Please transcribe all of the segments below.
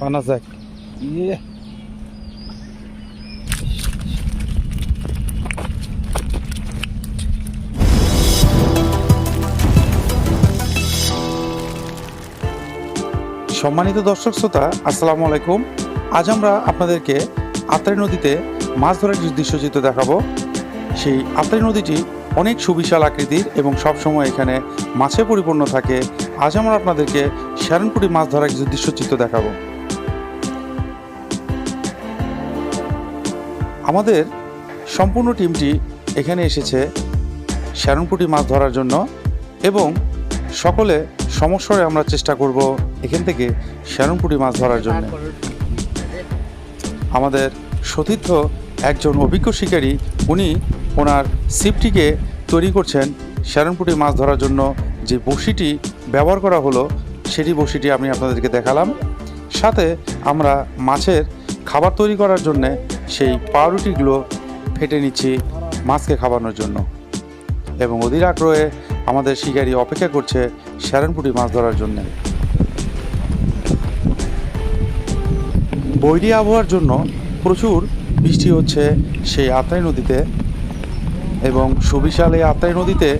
পানা যাক। ইয়ে। সম্মানিত দর্শক শ্রোতা, আসসালামু আলাইকুম। আজ আমরা আপনাদেরকে আত্রাই নদীতে মাছ ধরার যে দৃশ্যচিত্র দেখাবো, সেই আত্রাই নদীটি অনেক সুবিশাল আকৃতির এবং সবসময় এখানে মাছে পরিপূর্ণ থাকে। আজ আমরা আপনাদেরকে শ্যারনপুরি মাছ ধরার কিছু দৃশ্যচিত্র দেখাবো। আমাদের সম্পূর্ণ টিমটি এখানে এসেছে শ্যারনপুটি মাছ ধরার জন্য এবং সকলে সমস্বরে আমরা চেষ্টা করব এখান থেকে শ্যারনপুটি মাছ ধরার জন্য। আমাদের সতীর্থ একজন অভিজ্ঞ শিকারী, উনি ওনার সিপটিকে তৈরি করছেন শ্যারনপুটি মাছ ধরার জন্য। যে বড়শিটি ব্যবহার করা হলো, সেটি বড়শিটি আমি আপনাদেরকে দেখালাম। সাথে আমরা মাছের খাবার তৈরি করার জন্য সেই পাউরুটিগুলো ফেটে নিচ্ছি মাছকে খাওয়ানোর জন্য। এবং অধীর আগ্রহে আমাদের শিকারী অপেক্ষা করছে শ্যারনপুটি মাছ ধরার জন্য। বৈরী আবহাওয়ার জন্য প্রচুর বৃষ্টি হচ্ছে সেই আত্রাই নদীতে এবং সুবিশাল এই আত্রাই নদীতে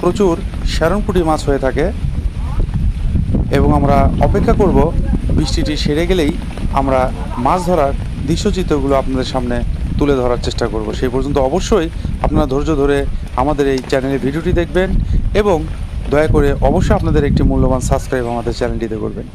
প্রচুর শ্যারনপুটি মাছ হয়ে থাকে এবং আমরা অপেক্ষা করব বৃষ্টিটি সেরে গেলেই আমরা মাছ ধরার দৃশ্যচিত্রগুলো আপনাদের সামনে তুলে ধরার চেষ্টা করব। সেই পর্যন্ত অবশ্যই আপনারা ধৈর্য ধরে আমাদের এই চ্যানেলে ভিডিওটি দেখবেন এবং দয়া করে অবশ্যই আপনাদের একটি মূল্যবান সাবস্ক্রাইব আমাদের চ্যানেলটিতে করবেন।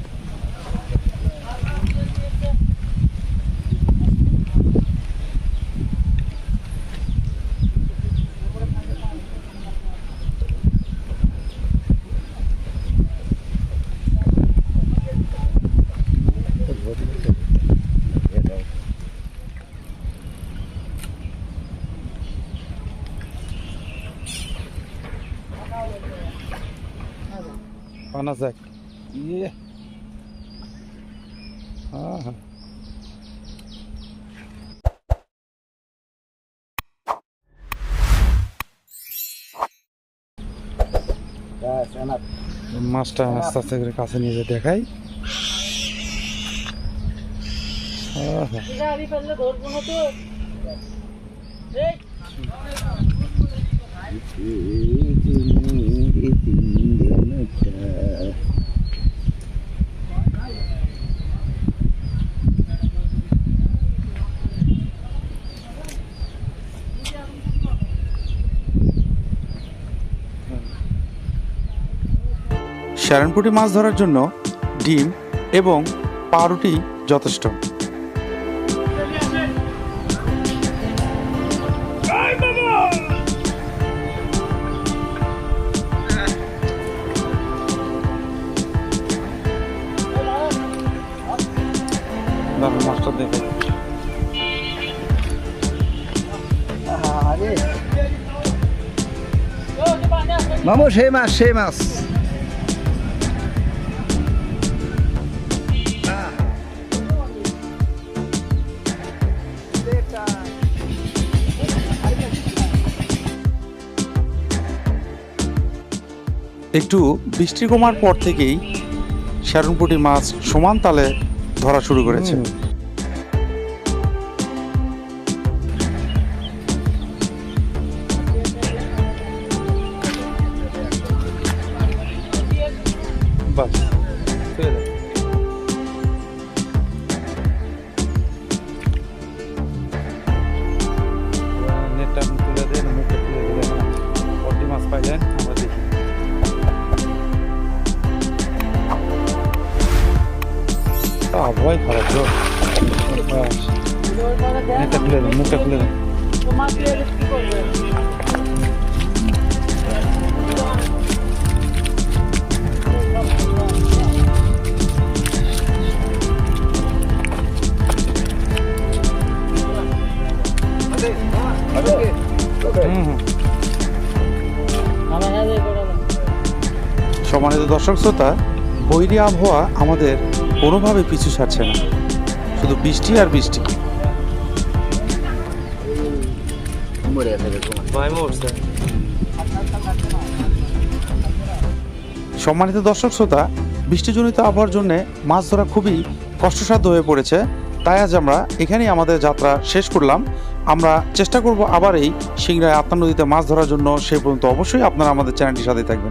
পানা ইয়ে। হ্যাঁ হ্যাঁ মাছটা আস্তে আস্তে করে কাছে নিয়ে দেখাই। হ্যাঁ শ্যারনপুটি মাছ ধরার জন্য ডিম এবং পাউরুটি যথেষ্ট। দাঁড়ান, মাছটা দেখে মামু সেই মাছ সেই মাছ। একটু বৃষ্টি কমার পর থেকেই শ্যারনপুটি মাছ সমান তালে ধরা শুরু করেছে। আবহাওয়াই খারাপ খুলে দেন মুখটা খুলে দেন। সম্মানিত দর্শক শ্রোতা বৈরী আবহাওয়া আমাদের কোনোভাবে পিছু ছাড়ছে না। শুধু বৃষ্টি আর বৃষ্টি। সম্মানিত দর্শক শ্রোতা বৃষ্টিজনিত আবহাওয়ার জন্য মাছ ধরা খুবই কষ্টসাধ্য হয়ে পড়েছে। তাই আজ আমরা এখানেই আমাদের যাত্রা শেষ করলাম। আমরা চেষ্টা করব আবার এই সিংড়ায় আত্মা নদীতে মাছ ধরার জন্য সেই পর্যন্ত অবশ্যই আপনারা আমাদের চ্যানেলটির সাথে থাকবেন।